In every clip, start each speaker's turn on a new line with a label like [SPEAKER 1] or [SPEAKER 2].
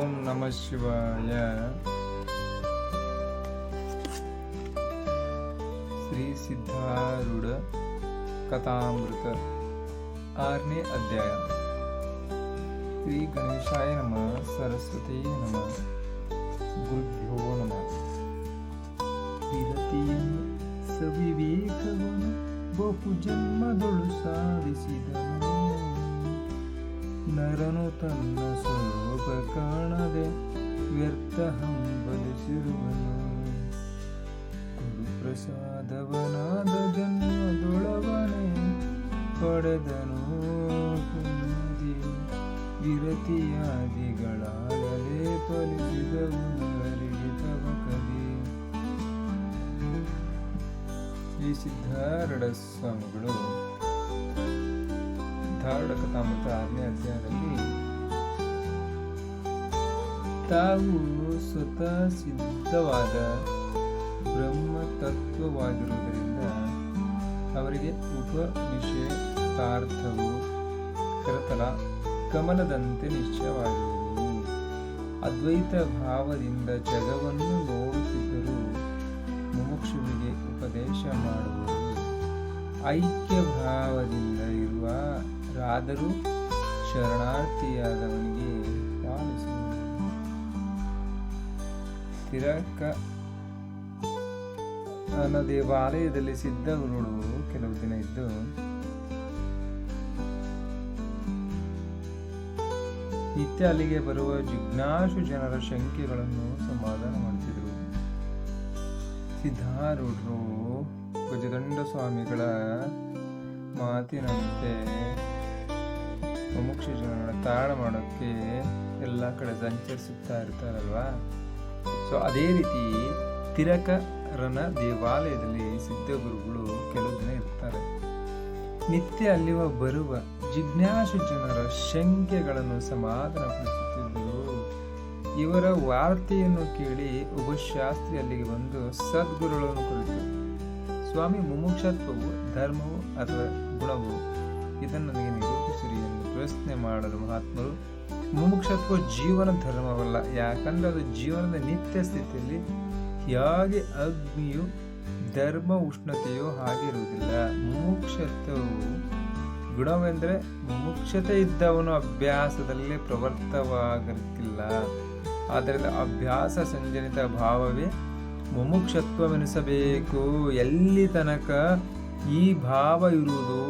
[SPEAKER 1] ಓಂ ನಮ ಶಿವಾಯ. ಶ್ರೀ ಸಿದ್ಧಾರೂಢ ಕಥಾಮೃತ ಆರನೇ ಅಧ್ಯಾಯ. ಶ್ರೀ ಗಣೇಶಾಯ ನಮಃ, ಸರಸ್ವತಿ ನಮಃ, ಗುರುಭ್ಯೋ ನಮಃ. ವಿರತಿಯನ್ನು ಸವಿವೇಕವನ್ನು ಬಹು ಜನ್ಮದೊಳು ಸಾಧಿಸಿದನು. ನರನು ತನ್ನ ಸ್ವರೂಪ ಕಾಣದೆ ವ್ಯರ್ಥ ಹಂಬಲಿಸಿರುವನು. ಗುರುಪ್ರಸಾದವನಾದ ಜನ್ಮದೊಳವನೇ ಪಡೆದನು ವಿರತಿಯಾದಿಗಳಾಗಲೇ ಫಲಿಸಿದವು ನರರಿಗೆ ಕವಿ ಈ ಸಿದ್ಧಾರಡ ಸ್ವಾಮಿಗಳು ಧಾರಣ ಕಥಾಮೃತ ಆರನೇ ಅಧ್ಯಾಯದಲ್ಲಿ, ತಾವು ಸ್ವತಃ ಸಿದ್ಧವಾದ ಬ್ರಹ್ಮ ತತ್ವವಾಗಿರುವುದರಿಂದ ಅವರಿಗೆ ಉಪನಿಷೇಧಾರ್ಥವು ಕರತಲ ಕಮಲದಂತೆ ನಿಶ್ಚಯವಾಗಿರುವುದು. ಅದ್ವೈತ ಭಾವದಿಂದ ಜಗವನ್ನು ನೋಡುತ್ತಿದ್ದರೂ ಮುಮುಕ್ಷುವಿಗೆ ಉಪದೇಶ ಮಾಡುವುದು ಐಕ್ಯ ಭಾವದಿಂದ ಇರುವ ರಾದರೂ ಶರಣಾರ್ಥಿಯಾದವನಿಗೆ ತಿರಕ ನನ್ನ ದೇವಾಲಯದಲ್ಲಿ ಸಿದ್ಧಗುರುಗಳು ಕೆಲವು ದಿನ ಇದ್ದು ನಿತ್ಯ ಅಲ್ಲಿಗೆ ಬರುವ ಜಿಜ್ಞಾಸು ಜನರ ಶಂಕೆಗಳನ್ನು ಸಮಾಧಾನ ಮಾಡುತ್ತಿದ್ದರು. ಸಿದ್ಧಾರೂಢರು ಗಜದಂಡ ಸ್ವಾಮಿಗಳ ಮಾತಿನಂತೆ ಮುಮುಕ್ಷ ಜನರನ್ನು ಮಾಡೋಕ್ಕೆ ಎಲ್ಲ ಕಡೆ ಸಂಚರಿಸುತ್ತಾ ಇರ್ತಾರಲ್ವಾ? ಸೊ ಅದೇ ರೀತಿ ತಿರಕರನ ದೇವಾಲಯದಲ್ಲಿ ಸಿದ್ಧಗುರುಗಳು ಕೆಲವು ದಿನ ಇರ್ತಾರೆ. ನಿತ್ಯ ಅಲ್ಲಿ ಬರುವ ಜಿಜ್ಞಾಸು ಜನರ ಶಂಕೆಗಳನ್ನು ಸಮಾಧಾನಪಡಿಸುತ್ತಿದ್ದರು. ಇವರ ವಾರ್ತೆಯನ್ನು ಕೇಳಿ ಒಬ್ಬ ಅಲ್ಲಿಗೆ ಬಂದು ಸದ್ಗುರುಗಳನ್ನು ಕುರಿತು, ಸ್ವಾಮಿ, ಮುಮುಕ್ಷತ್ವವು ಧರ್ಮವು ಅಥವಾ ಗುಣವು? ಇದನ್ನು ನನಗೆ ನಿರೂಪಿಸಿರಿ ಎಂದು ಪ್ರಶ್ನೆ ಮಾಡಲು ಮಹಾತ್ಮರು, ಮುಮುಕ್ಷತ್ವ ಜೀವನ ಧರ್ಮವಲ್ಲ, ಯಾಕಂದರೆ ಅದು ಜೀವನದ ನಿತ್ಯ ಸ್ಥಿತಿಯಲ್ಲಿ ಹೇಗೆ ಅಗ್ನಿಯು ಧರ್ಮ ಉಷ್ಣತೆಯೋ ಹಾಗೆ ಇರುವುದಿಲ್ಲ. ಮುಮುಕ್ಷತ್ವವು ಗುಣವೆಂದರೆ ಮುಮುಕ್ಷತೆ ಇದ್ದವನು ಅಭ್ಯಾಸದಲ್ಲಿ ಪ್ರವರ್ತವಾಗಲಿಕ್ಕಿಲ್ಲ ಆದ್ದರಿಂದ ಅಭ್ಯಾಸ ಸಂಜನಿತ ಭಾವವೇ ಮುಮುಕ್ಷತ್ವವೆನಿಸಬೇಕು. ಎಲ್ಲಿ ತನಕ ಈ ಭಾವ ಇರುವುದು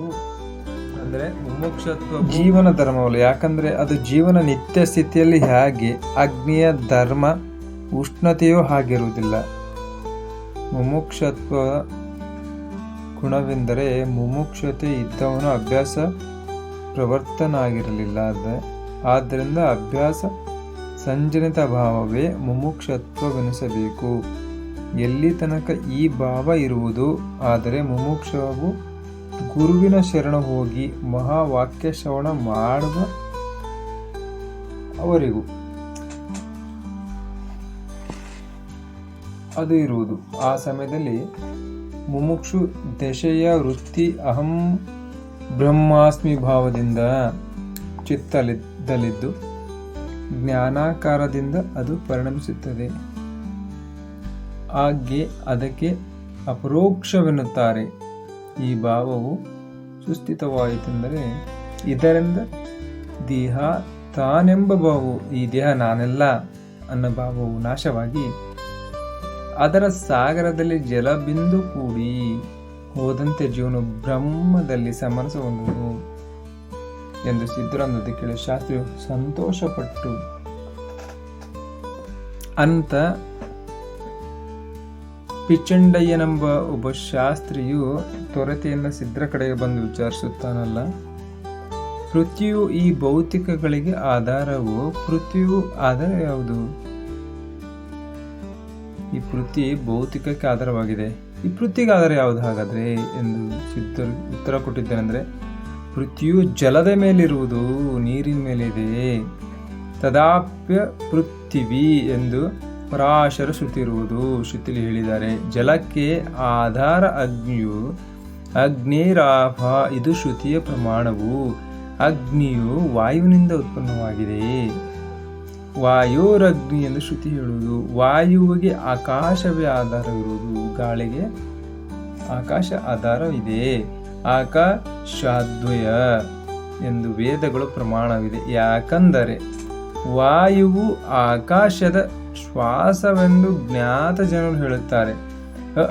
[SPEAKER 1] ಅಂದ್ರೆ ಮುಮುಕ್ಷತ್ವ ಜೀವನ ಧರ್ಮವಲ್ಲ, ಯಾಕಂದ್ರೆ ಅದು ಜೀವನ ನಿತ್ಯ ಸ್ಥಿತಿಯಲ್ಲಿ ಹೇಗೆ ಅಗ್ನಿಯ ಧರ್ಮ ಉಷ್ಣತೆಯೂ ಹಾಗಿರುವುದಿಲ್ಲ. ಮುಮುಕ್ಷತ್ವ ಗುಣವೆಂದರೆ ಮುಮುಕ್ಷತೆ ಇದ್ದವನು ಅಭ್ಯಾಸ ಪ್ರವರ್ತನಾಗಿರಲಿಲ್ಲ ಆದ್ದರಿಂದ ಅಭ್ಯಾಸ ಸಂಜನಿತ ಭಾವವೇ ಮುಮುಕ್ಷತ್ವವೆನಿಸಬೇಕು. ಎಲ್ಲಿ ತನಕ ಈ ಭಾವ ಇರುವುದು, ಆದರೆ ಮುಮುಕ್ಷವು ಗುರುವಿನ ಶರಣ ಹೋಗಿ ಮಹಾವಾಕ್ಯ ಶ್ರವಣ ಮಾಡುವ ಅವರಿಗೂ. ಅದು ಇರುವುದು. ಆ ಸಮಯದಲ್ಲಿ ಮುಮುಕ್ಷು ದಶೆಯ ವೃತ್ತಿ ಅಹಂ ಬ್ರಹ್ಮಾಸ್ಮಿ ಭಾವದಿಂದ ಚಿತ್ತಲಿದ್ದಲಿದ್ದು ಜ್ಞಾನಾಕಾರದಿಂದ ಅದು ಪರಿಣಮಿಸುತ್ತದೆ. ಹಾಗೆ ಅದಕ್ಕೆ ಅಪರೋಕ್ಷವೆನ್ನುತ್ತಾರೆ. ಈ ಭಾವವು ಸುಸ್ಥಿತವಾಯಿತೆಂದರೆ ಇದರಿಂದ ದೇಹ ತಾನೆಂಬ ಭಾವವು, ಈ ದೇಹ ನಾನೆಲ್ಲ ಅನ್ನೋ ಭಾವವು ನಾಶವಾಗಿ ಅದರ ಸಾಗರದಲ್ಲಿ ಜಲಬಿಂದು ಕೂಡಿ ಹೋದಂತೆ ಜೀವನು ಬ್ರಹ್ಮದಲ್ಲಿ ಸಮರಸ ಹೊಂದುವುದು ಎಂದು ಸಿದ್ದರಾಮದ ಕೇಳಿ ಶಾಸ್ತ್ರಿಯು ಸಂತೋಷಪಟ್ಟು, ಅಂತ ಪಿಚಂಡಯ್ಯನೆಂಬ ಒಬ್ಬ ಶಾಸ್ತ್ರಿಯು ತೊರತೆಯನ್ನು ಸಿದ್ಧರ ಕಡೆಗೆ ಬಂದು ವಿಚಾರಿಸುತ್ತಾನಲ್ಲ. ಪೃಥ್ವಿಯು ಈ ಭೌತಿಕಗಳಿಗೆ ಆಧಾರವು? ಪೃಥ್ವಿಯು ಆಧಾರ ಯಾವುದು? ಈ ಪೃಥ್ವಿ ಭೌತಿಕಕ್ಕೆ ಆಧಾರವಾಗಿದೆ. ಈ ಪೃಥ್ವಿಗೆ ಆಧಾರ ಯಾವುದು ಹಾಗಾದ್ರೆ? ಎಂದು ಸಿದ್ಧರು ಉತ್ತರ ಕೊಟ್ಟಿದ್ದೇನೆಂದ್ರೆ ಪೃಥ್ವಿಯು ಜಲದ ಮೇಲಿರುವುದು ನೀರಿನ ಮೇಲಿದೆ. ತದಾಪ್ಯ ಪೃಥ್ವಿ ಎಂದು ಪರಾಶರ ಶ್ರುತಿ ಇರುವುದು ಶ್ರುತಿಲಿ ಹೇಳಿದ್ದಾರೆ. ಜಲಕ್ಕೆ ಆಧಾರ ಅಗ್ನಿಯು, ಅಗ್ನೇರಾಭ, ಇದು ಶ್ರುತಿಯ ಪ್ರಮಾಣವು. ಅಗ್ನಿಯು ವಾಯುವಿನಿಂದ ಉತ್ಪನ್ನವಾಗಿದೆ. ವಾಯೋರಗ್ನಿ ಎಂದು ಶ್ರುತಿ ಹೇಳುವುದು. ವಾಯುವಿಗೆ ಆಕಾಶವೇ ಆಧಾರವಿರುವುದು. ಗಾಳಿಗೆ ಆಕಾಶ ಆಧಾರವಿದೆ. ಆಕಾಶಾದ್ವಯ ಎಂದು ವೇದಗಳು ಪ್ರಮಾಣವಿದೆ. ಯಾಕಂದರೆ ವಾಯುವು ಆಕಾಶದ ಶ್ವಾಸವೆಂದು ಜ್ಞಾತ ಜನರು ಹೇಳುತ್ತಾರೆ.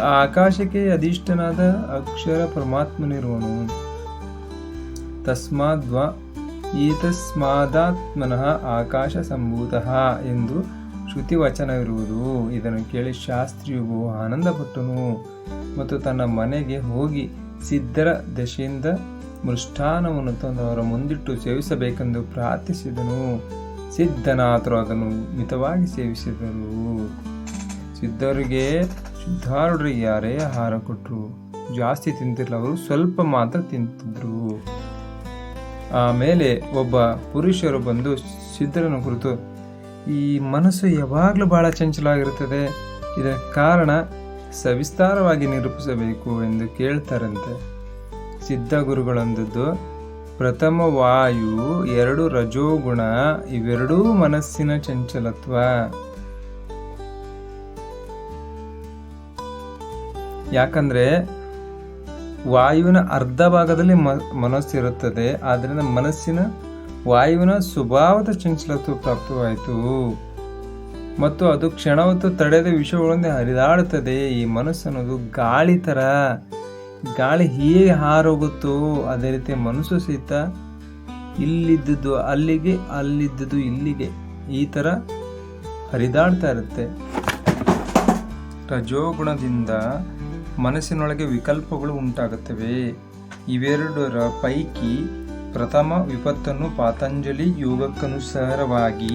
[SPEAKER 1] ಆಕಾಶಕ್ಕೆ ಅಧಿಷ್ಠನಾದ ಅಕ್ಷರ ಪರಮಾತ್ಮನಿರುವನು. ತಸ್ಮಾದ್ವ ಈತಸ್ಮಾದಾತ್ಮನಃ ಆಕಾಶ ಸಂಭೂತಃ ಎಂದು ಶ್ರುತಿ ವಚನವಿರುವುದು. ಇದನ್ನು ಕೇಳಿ ಶಾಸ್ತ್ರಿಯು ಆನಂದಪಟ್ಟನು. ಮತ್ತು ತನ್ನ ಮನೆಗೆ ಹೋಗಿ ಸಿದ್ಧರ ದಶೆಯಿಂದ ಮೃಷ್ಠಾನವನ್ನು ತಂದು ಅವರ ಮುಂದಿಟ್ಟು ಸೇವಿಸಬೇಕೆಂದು ಪ್ರಾರ್ಥಿಸಿದನು. ಸಿದ್ಧನಾಥರು ಅದನ್ನು ಮಿತವಾಗಿ ಸೇವಿಸಿದರು ಸಿದ್ಧರಿಗೆ ಸಿದ್ಧಾರೂಢರಿಗೆ ಯಾರೇ ಆಹಾರ ಕೊಟ್ಟರು ಜಾಸ್ತಿ ತಿಂತಿರಲಿಲ್ಲ ಅವರು ಸ್ವಲ್ಪ ಮಾತ್ರ ತಿಂತಿದ್ರು. ಆಮೇಲೆ ಒಬ್ಬ ಪುರುಷರು ಬಂದು ಸಿದ್ಧರನ್ನು ಕುರಿತು, ಈ ಮನಸ್ಸು ಯಾವಾಗಲೂ ಭಾಳ ಚಂಚಲಾಗಿರುತ್ತದೆ ಇದರ ಕಾರಣ ಸವಿಸ್ತಾರವಾಗಿ ನಿರೂಪಿಸಬೇಕು ಎಂದು ಕೇಳ್ತಾರಂತೆ. ಸಿದ್ಧ ಗುರುಗಳಂದದ್ದು ಪ್ರಥಮ ವಾಯು, ಎರಡು ರಜೋಗುಣ, ಇವೆರಡೂ ಮನಸ್ಸಿನ ಚಂಚಲತ್ವ. ಯಾಕಂದ್ರೆ ವಾಯುವಿನ ಅರ್ಧ ಭಾಗದಲ್ಲಿ ಮ ಮನಸ್ಸಿರುತ್ತದೆ ಆದ್ದರಿಂದ ಮನಸ್ಸಿನ ವಾಯುವಿನ ಸ್ವಭಾವದ ಚಂಚಲತ್ವ ಪ್ರಾಪ್ತವಾಯಿತು. ಮತ್ತು ಅದು ಕ್ಷಣವತ್ತು ತಡೆದ ವಿಷಯಗಳೊಂದೇ ಹರಿದಾಡುತ್ತದೆ, ಈ ಮನಸ್ಸು ಅನ್ನೋದು ಗಾಳಿ ಥರ ಗಾಳಿ ಹೇಗೆ ಹಾರೋಗುತ್ತೋ ಅದೇ ರೀತಿ ಮನಸ್ಸು ಸಹಿತ ಇಲ್ಲಿದ್ದುದು ಅಲ್ಲಿಗೆ ಅಲ್ಲಿದ್ದುದು ಇಲ್ಲಿಗೆ ಈ ಥರ ಹರಿದಾಡ್ತಾ ಇರುತ್ತೆ. ರಜೋಗುಣದಿಂದ ಮನಸ್ಸಿನೊಳಗೆ ವಿಕಲ್ಪಗಳು ಉಂಟಾಗುತ್ತವೆ. ಇವೆರಡರ ಪೈಕಿ ಪ್ರಥಮ ವಿಪತ್ತನ್ನು ಪಾತಂಜಲಿ ಯೋಗಕ್ಕನುಸಾರವಾಗಿ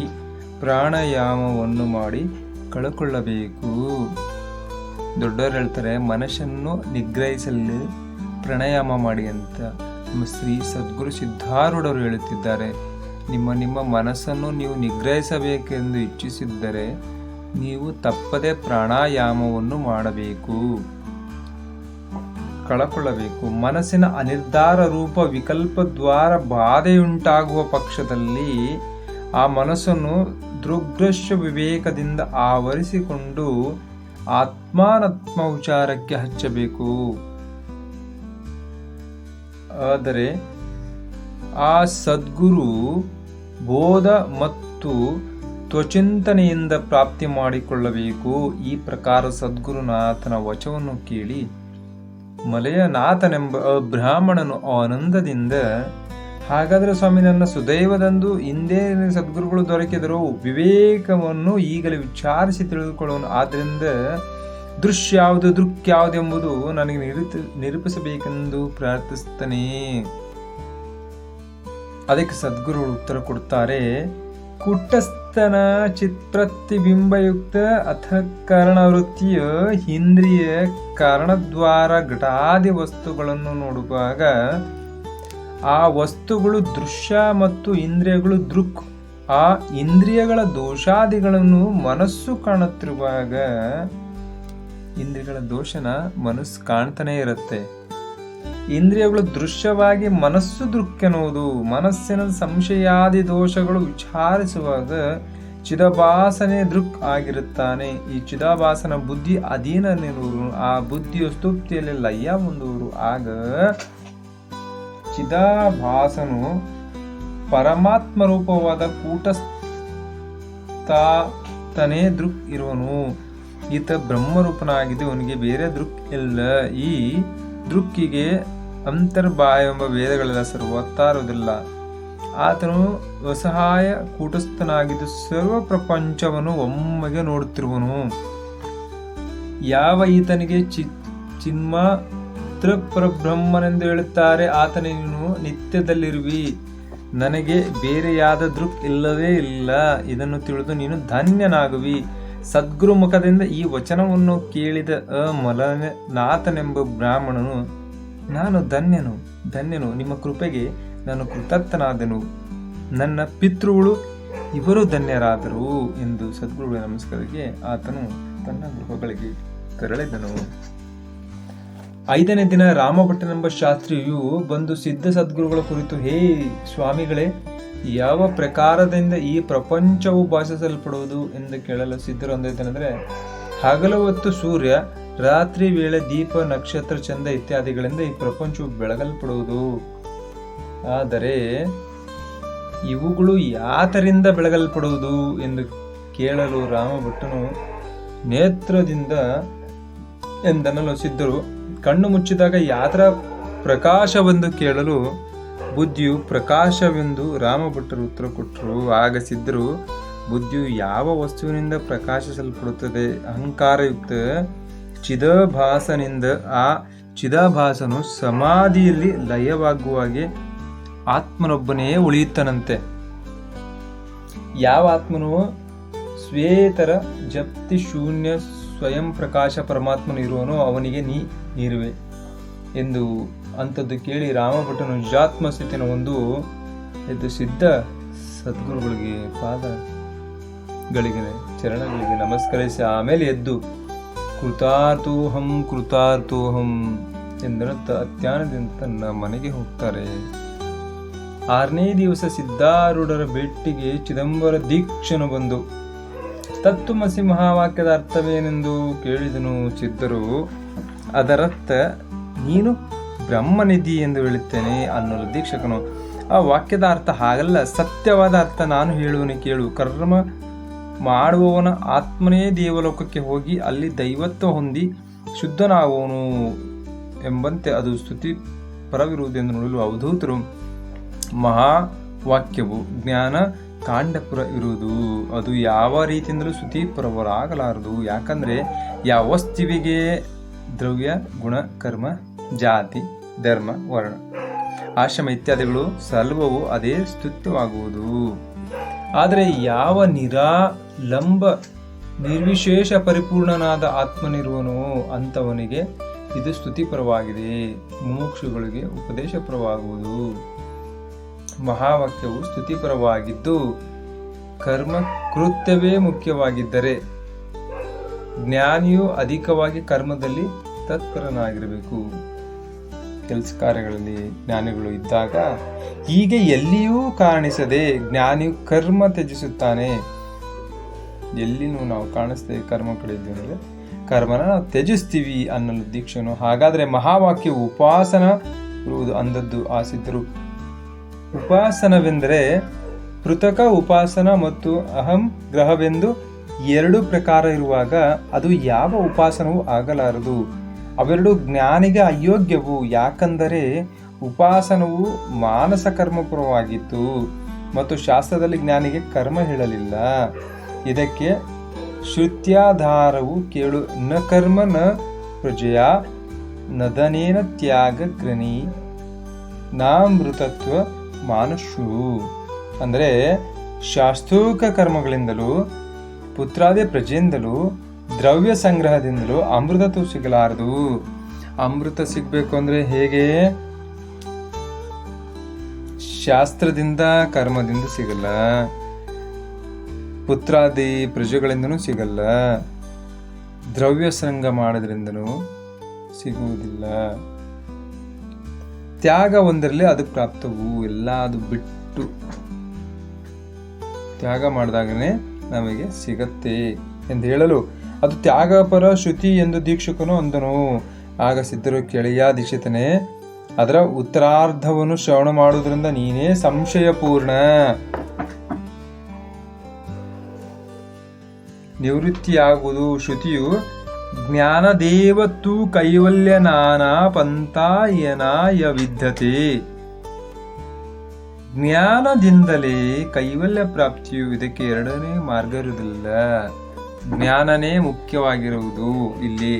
[SPEAKER 1] ಪ್ರಾಣಾಯಾಮವನ್ನು ಮಾಡಿ ಕಳಕೊಳ್ಳಬೇಕು. ದೊಡ್ಡವರು ಹೇಳ್ತಾರೆ, ಮನಸ್ಸನ್ನು ನಿಗ್ರಹಿಸಲು, ಪ್ರಾಣಾಯಾಮ ಮಾಡಿ ಅಂತ ನಮ್ಮ ಶ್ರೀ ಸದ್ಗುರು ಸಿದ್ಧಾರೂಢರು ಹೇಳುತ್ತಿದ್ದಾರೆ. ನಿಮ್ಮ ನಿಮ್ಮ ಮನಸ್ಸನ್ನು ನೀವು ನಿಗ್ರಹಿಸಬೇಕೆಂದು ಇಚ್ಛಿಸಿದ್ದರೆ ನೀವು ತಪ್ಪದೆ ಪ್ರಾಣಾಯಾಮವನ್ನು ಮಾಡಬೇಕು. ಕಳಕೊಳ್ಳಬೇಕು. ಮನಸ್ಸಿನ ಅನಿರ್ಧಾರ ರೂಪ ವಿಕಲ್ಪ ದ್ವಾರ ಬಾಧೆಯುಂಟಾಗುವ ಪಕ್ಷದಲ್ಲಿ ಆ ಮನಸ್ಸನ್ನು ದೃಗ್ದೃಶ್ಯ ವಿವೇಕದಿಂದ ಆವರಿಸಿಕೊಂಡು ಆತ್ಮಾನತ್ಮ ವಿಚಾರಕ್ಕೆ ಹಚ್ಚಬೇಕು. ಆದರೆ ಆ ಸದ್ಗುರು ಬೋಧ ಮತ್ತು ತ್ವಚಿಂತನೆಯಿಂದ ಪ್ರಾಪ್ತಿ ಮಾಡಿಕೊಳ್ಳಬೇಕು. ಈ ಪ್ರಕಾರ ಸದ್ಗುರುನಾಥನ ವಚವನ್ನು ಕೇಳಿ, ಮಲಯನಾಥನೆಂಬ ಬ್ರಾಹ್ಮಣನು ಆನಂದದಿಂದ ಹಾಗಾದರೆ ಸ್ವಾಮಿ, ನನ್ನ ಸುದೈವದಂದು ಹಿಂದೆ ಸದ್ಗುರುಗಳು ದೊರಕಿದರು ವಿವೇಕವನ್ನು ಈಗಲೇ ವಿಚಾರಿಸಿ ತಿಳಿದುಕೊಳ್ಳೋನು ಆದ್ದರಿಂದ ದೃಶ್ಯ ಯಾವುದು, ದೃಕ್ ಯಾವುದು ಎಂಬುದು ನನಗೆ ನಿರೂಪ ನಿರೂಪಿಸಬೇಕೆಂದು ಪ್ರಾರ್ಥಿಸ್ತಾನೆ ಅದಕ್ಕೆ ಸದ್ಗುರುಗಳು ಉತ್ತರ ಕೊಡ್ತಾರೆ ಕುಟಸ್ಥನ ಚಿತ್ರತಿಬಿಂಬಯುಕ್ತ ಅಥ ಕರ್ಣವೃತ್ತಿಯ ಇಂದ್ರಿಯ ಕಾರಣದ್ವಾರ ಘಟಾದಿ ವಸ್ತುಗಳನ್ನು ನೋಡುವಾಗ ಆ ವಸ್ತುಗಳು ದೃಶ್ಯ ಮತ್ತು ಇಂದ್ರಿಯಗಳು ದೃಕ್. ಆ ಇಂದ್ರಿಯಗಳ ದೋಷಾದಿಗಳನ್ನು ಮನಸ್ಸು ಕಾಣುತ್ತಿರುವಾಗ ಇಂದ್ರಿಯಗಳ ದೋಷನ ಮನಸ್ಸು ಕಾಣ್ತಾನೆ ಇರುತ್ತೆ. ಇಂದ್ರಿಯಗಳು ದೃಶ್ಯವಾಗಿ ಮನಸ್ಸು ದೃಕ್ಕೆನ್ನುವುದು ಮನಸ್ಸಿನ ಸಂಶಯಾದಿ ದೋಷಗಳು ವಿಚಾರಿಸುವಾಗ ಚಿದಭಾಸನೆ ದೃಕ್ ಆಗಿರುತ್ತಾನೆ. ಈ ಚಿದಾಭಾಸನ ಬುದ್ಧಿ ಅಧೀನ ಆ ಬುದ್ಧಿಯ ಸ್ತುಪ್ತಿಯಲ್ಲಿ ಲಯ ಮುಂದುವರು ಆಗ ಚಿದಾಭಾಸನು ಪರಮಾತ್ಮ ರೂಪವಾದ ಕೂಟಸ್ಥಾತನೇ ದೃಕ್ ಇರುವನು. ಈತ ಬ್ರಹ್ಮರೂಪನಾಗಿದ್ದು ಅವನಿಗೆ ಬೇರೆ ದೃಕ್ ಇಲ್ಲ. ಈ ದೃಕ್ಕಿಗೆ ಅಂತರ್ಬಾಯ ಎಂಬ ವೇದಗಳೆಲ್ಲ ಸರ್ವತ್ತಾರುವುದಿಲ್ಲ ಆತನು ಅಸಹಾಯ ಕೂಟಸ್ಥನಾಗಿದ್ದು ಸರ್ವ ಪ್ರಪಂಚವನ್ನು ಒಮ್ಮೆಗೆ ನೋಡುತ್ತಿರುವನು. ಯಾವ ಈತನಿಗೆ ಚಿ ಚಿನ್ಮ ಪರಬ್ರಹ್ಮನೆಂದು ಹೇಳುತ್ತಾರೆ ಆತನೇನು ನೀನು ನಿತ್ಯದಲ್ಲಿರುವಿ. ನನಗೆ ಬೇರೆಯಾದ ದೃಕ್ ಇಲ್ಲವೇ ಇಲ್ಲ. ಇದನ್ನು ತಿಳಿದು ನೀನು ಧನ್ಯನಾಗುವಿ. ಸದ್ಗುರು ಮುಖದಿಂದ ಈ ವಚನವನ್ನು ಕೇಳಿದ ಅಮಲನಾಥನೆಂಬ ಬ್ರಾಹ್ಮಣನು, ನಾನು ಧನ್ಯನು ಧನ್ಯನು, ನಿಮ್ಮ ಕೃಪೆಗೆ ನಾನು ಕೃತಜ್ಞನಾದೆನು. ನನ್ನ ಪಿತೃಗಳು ಇವರು ಧನ್ಯರಾದರು ಎಂದು ಸದ್ಗುರುಗಳ ನಮಸ್ಕಾರಕ್ಕೆ ಆತನು ತನ್ನ ಗೃಹಗಳಿಗೆ ತೆರಳಿದನು. ಐದನೇ ದಿನ ರಾಮಭಟ್ಟನೆಂಬ ಶಾಸ್ತ್ರಿಯು ಬಂದು ಸಿದ್ಧ ಸದ್ಗುರುಗಳ ಕುರಿತು, ಹೇ ಸ್ವಾಮಿಗಳೇ, ಯಾವ ಪ್ರಕಾರದಿಂದ ಈ ಪ್ರಪಂಚವು ಭಾಷಿಸಲ್ಪಡುವುದು? ಎಂದು ಕೇಳಲು ಸಿದ್ಧರು ಅಂದಿದ್ದೇನೆಂದರೆ ಹಗಲು ಹೊತ್ತು ಸೂರ್ಯ, ರಾತ್ರಿ ವೇಳೆ ದೀಪ, ನಕ್ಷತ್ರ ಚಂದ ಇತ್ಯಾದಿಗಳಿಂದ ಈ ಪ್ರಪಂಚವು ಬೆಳಗಲ್ಪಡುವುದು. ಆದರೆ ಇವುಗಳು ಯಾತರಿಂದ ಬೆಳಗಲ್ಪಡುವುದು? ಎಂದು ಕೇಳಲು ರಾಮಭಟ್ಟನು ನೇತ್ರದಿಂದ ಎಂದನಲು ಸಿದ್ಧರು ಕಣ್ಣು ಮುಚ್ಚಿದಾಗ ಯಾತ್ರಾ ಪ್ರಕಾಶವೆಂದು ಕೇಳಲು ಬುದ್ಧಿಯು ಪ್ರಕಾಶವೆಂದು ರಾಮಭಟ್ಟರು ಉತ್ತರ ಕೊಟ್ಟರು. ಆಗ ಸಿದ್ಧರು, ಬುದ್ಧಿಯು ಯಾವ ವಸ್ತುವಿನಿಂದ ಪ್ರಕಾಶಿಸಲ್ಪಡುತ್ತದೆ? ಅಹಂಕಾರಯುಕ್ತ ಚಿದಭಾಸನಿಂದ ಆ ಚಿದಾಭಾಸನು ಸಮಾಧಿಯಲ್ಲಿ ಲಯವಾಗುವಾಗೆ ಆತ್ಮನೊಬ್ಬನೇ ಉಳಿಯುತ್ತನಂತೆ. ಯಾವ ಆತ್ಮನು? ಸ್ವೇತರ ಜಪ್ತಿ ಶೂನ್ಯ ಸ್ವಯಂ ಪ್ರಕಾಶ ಪರಮಾತ್ಮನು ಇರುವನೋ ಅವನಿಗೆ ನೀ ನೀರುವೆ ಎಂದು ಅಂಥದ್ದು ಕೇಳಿ ರಾಮಭಟ್ಟನು ಜಾತ್ಮ ಸ್ಥಿತಿನ ಒಂದು ಎದ್ದು ಸಿದ್ಧ ಸದ್ಗುರುಗಳಿಗೆ ಪಾದಗಳಿಗೆ ಚರಣಗಳಿಗೆ ನಮಸ್ಕರಿಸಿ ಆಮೇಲೆ ಎದ್ದು ಕೃತಾರ್ಥೋಹಂ ಕೃತಾರ್ಥೋಹಂ ಎಂದನುತ್ತ ಅತ್ಯಾನದಿಂದ ತನ್ನ ಮನೆಗೆ ಹೋಗ್ತಾರೆ. ಆರನೇ ದಿವಸ ಸಿದ್ಧಾರೂಢರ ಭೇಟಿಗೆ ಚಿದಂಬರ ದೀಕ್ಷನು ಬಂದು ತತ್ವಮಸಿ ಮಹಾವಾಕ್ಯದ ಅರ್ಥವೇನೆಂದು ಕೇಳಿದನು ಸಿದ್ಧರು ಅದರರ್ಥ, ನೀನು ಬ್ರಹ್ಮನಿಧಿ ಎಂದು ಹೇಳುತ್ತೇನೆ ಅನ್ನೋರು ದೀಕ್ಷಕನು. ಆ ವಾಕ್ಯದ ಅರ್ಥ ಹಾಗಲ್ಲ. ಸತ್ಯವಾದ ಅರ್ಥ ನಾನು ಹೇಳುವನು ಕೇಳು. ಕರ್ಮ ಮಾಡುವವನ ಆತ್ಮನೇ ದೇವಲೋಕಕ್ಕೆ ಹೋಗಿ ಅಲ್ಲಿ ದೈವತ್ವ ಹೊಂದಿ ಶುದ್ಧನಾಗುವನು ಎಂಬಂತೆ ಅದು ಸ್ತುತಿ ಪರವಿರುವುದೆಂದು ನೋಡಲು ಅವಧೂತರು. ಮಹಾವಾಕ್ಯವು ಜ್ಞಾನ ಕಾಂಡಪುರ ಇರುವುದು. ಅದು ಯಾವ ರೀತಿಯಿಂದಲೂ ಸ್ತುತಿ ಪರವರಾಗಲಾರದು. ಯಾಕಂದ್ರೆ ಯಾವ ವಸ್ತುವಿಗೆ ದ್ರವ್ಯ, ಗುಣ, ಕರ್ಮ, ಜಾತಿ, ಧರ್ಮ, ವರ್ಣ. ಆಶ್ರಮ ಇತ್ಯಾದಿಗಳು ಸರ್ವವು ಅದೇ ಸ್ತುತ್ಯವಾಗುವುದು ಆದರೆ ಯಾವ ನಿರಾಲಂಬ ನಿರ್ವಿಶೇಷ ಪರಿಪೂರ್ಣನಾದ ಆತ್ಮನಿರುವನೋ ಅಂಥವನಿಗೆ ಇದು ಸ್ತುತಿಪರವಾಗಿದೆ. ಮುಮುಕ್ಷುಗಳಿಗೆ ಉಪದೇಶಪರವಾಗುವುದು. ಮಹಾವಾಕ್ಯವು ಸ್ತುತಿಪರವಾಗಿದ್ದು, ಕರ್ಮ ಕೃತ್ಯವೇ ಮುಖ್ಯವಾಗಿದ್ದರೆ, ಜ್ಞಾನಿಯು ಅಧಿಕವಾಗಿ ಕರ್ಮದಲ್ಲಿ ತತ್ಪರನಾಗಿರಬೇಕು. ಕೆಲಸ ಕಾರ್ಯಗಳಲ್ಲಿ ಜ್ಞಾನಿಗಳು ಇದ್ದಾಗ ಹೀಗೆ ಎಲ್ಲಿಯೂ ಕಾಣಿಸದೆ ಜ್ಞಾನಿಯು ಕರ್ಮ ತ್ಯಜಿಸುತ್ತಾನೆ. ಎಲ್ಲಿನೂ ನಾವು ಕಾಣಿಸ್ತೇವೆ ಕರ್ಮ ಕಳೆದ್ವಿ ಅಂದರೆ ಕರ್ಮನ ನಾವು ತ್ಯಜಿಸ್ತೀವಿ ಅನ್ನಲು ದೀಕ್ಷನು ಹಾಗಾದರೆ ಮಹಾವಾಕ್ಯ ಉಪಾಸನ ಇರುವುದು ಅಂದದ್ದು ಆಸಿದ್ದರು ಉಪಾಸನವೆಂದರೆ ಪೃಥಕ ಉಪಾಸನ ಮತ್ತು ಅಹಂ ಗ್ರಹವೆಂದು ಎರಡು ಪ್ರಕಾರ ಇರುವಾಗ ಅದು ಯಾವ ಉಪಾಸನವೂ ಆಗಲಾರದು. ಅವೆರಡು ಜ್ಞಾನಿಗೆ ಅಯೋಗ್ಯವು. ಯಾಕಂದರೆ ಉಪಾಸನವು ಮಾನಸ ಕರ್ಮಪುರವಾಗಿತ್ತು ಮತ್ತು ಶಾಸ್ತ್ರದಲ್ಲಿ ಜ್ಞಾನಿಗೆ ಕರ್ಮ ಹೇಳಲಿಲ್ಲ. ಇದಕ್ಕೆ ಶ್ರುತ್ಯಾಧಾರವು ಕೇಳು. ನ ಕರ್ಮ ನ ಪ್ರಜೆಯ ನದನೇನ ತ್ಯಾಗ ಗ್ರನಿ ನಾಮೃತತ್ವ ಮಾನುಷು. ಅಂದರೆ ಶಾಸ್ತ್ರೋಕ ಕರ್ಮಗಳಿಂದಲೂ, ಪುತ್ರಾದಿ ಪ್ರಜೆಯಿಂದಲೂ ದ್ರವ್ಯ ಸಂಗ್ರಹದಿಂದಲೂ ಅಮೃತತ್ವ ಸಿಗಲಾರದು. ಅಮೃತ ಸಿಗಬೇಕು ಅಂದ್ರೆ ಹೇಗೆ? ಶಾಸ್ತ್ರದಿಂದ, ಕರ್ಮದಿಂದ ಸಿಗಲ್ಲ. ಪುತ್ರಾದಿ ಪ್ರಜೆಗಳಿಂದನೂ ಸಿಗಲ್ಲ. ದ್ರವ್ಯ ಸಂಘ ಮಾಡೋದ್ರಿಂದನೂ ಸಿಗುವುದಿಲ್ಲ. ತ್ಯಾಗ ಒಂದರಲ್ಲಿ ಅದು ಪ್ರಾಪ್ತವು, ಎಲ್ಲ ಅದು ಬಿಟ್ಟು. ತ್ಯಾಗ ಮಾಡಿದಾಗನೇ ನಮಗೆ ಸಿಗತ್ತೆ ಎಂದು ಹೇಳಲು ಅದು ತ್ಯಾಗಪರ ಶ್ರುತಿ ಎಂದು ದೀಕ್ಷಕನು ಅಂದನು. ಆಗ ಸಿದ್ಧರು ಕೆಳೆಯ ದೀಕ್ಷಿತನೇ, ಅದರ ಉತ್ತರಾರ್ಧವನ್ನು ಶ್ರವಣ ಮಾಡುವುದರಿಂದ ನೀನೇ ಸಂಶಯಪೂರ್ಣ. ನಿವೃತ್ತಿಯಾಗುವುದು ಶ್ರುತಿಯು, ಜ್ಞಾನದೇವತ್ತು ಕೈವಲ್ಯ ನಾನಾ ಪಂಥಾಯನಾಯ ವಿದ್ಯತೆ ಜ್ಞಾನದಿಂದಲೇ ಕೈವಲ್ಯ ಪ್ರಾಪ್ತಿಯು ಇದಕ್ಕೆ ಎರಡನೇ ಮಾರ್ಗ ಇರುವುದಿಲ್ಲ ಜ್ಞಾನನೇ ಮುಖ್ಯವಾಗಿರುವುದು ಇಲ್ಲಿ.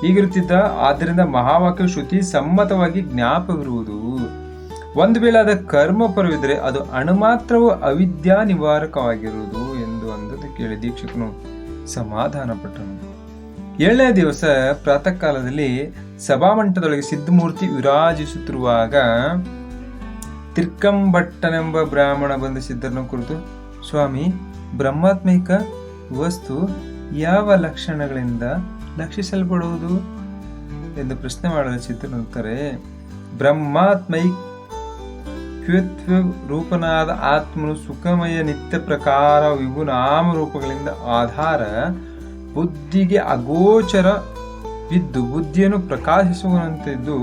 [SPEAKER 1] ಹೀಗಿರುತ್ತಿದ್ದ, ಆದ್ದರಿಂದ ಮಹಾವಾಕ್ಯ ಶ್ರುತಿ ಸಮ್ಮತವಾಗಿ ಜ್ಞಾಪವಿರುವುದು ಒಂದು ವೇಳೆ ಅದ ಕರ್ಮ ಪರವಿದ್ರೆ ಅದು ಅಣು ಮಾತ್ರವೂ ಅವಿದ್ಯಾ ನಿವಾರಕವಾಗಿರುವುದು ಎಂದು ಅಂದದ್ದು ಕೇಳಿ ದೀಕ್ಷಕನು ಸಮಾಧಾನ ಪಟ್ಟನು. ಏಳನೇ ದಿವಸ ಪ್ರಾತಃ ಕಾಲದಲ್ಲಿ ಸಭಾಮಂಟದೊಳಗೆ ಸಿದ್ಧಮೂರ್ತಿ ವಿರಾಜಿಸುತ್ತಿರುವಾಗ ತಿರ್ಕಂಭಟ್ಟನೆಂಬ ಬ್ರಾಹ್ಮಣ ಬಂದ ಸಿದ್ಧರನ್ನು ಕುರಿತು, ಸ್ವಾಮಿ, ಬ್ರಹ್ಮಾತ್ಮಿಕ ವಸ್ತು ಯಾವ ಲಕ್ಷಣಗಳಿಂದ ಲಕ್ಷಿಸಲ್ಪಡುವುದು ಎಂದು ಪ್ರಶ್ನೆ ಮಾಡಲು ಚಿತ್ರನಂತರೆ ಬ್ರಹ್ಮಾತ್ಮೈ ಕ್ವಿತ್ವ ರೂಪನಾದ ಆತ್ಮನು ಸುಖಮಯ ನಿತ್ಯ ಪ್ರಕಾರ ವಿಭುನಾಮ ರೂಪಗಳಿಂದ ಆಧಾರ, ಬುದ್ಧಿಗೆ ಅಗೋಚರ ಬಿದ್ದು ಬುದ್ಧಿಯನ್ನು ಪ್ರಕಾಶಿಸುವಂತಿದ್ದು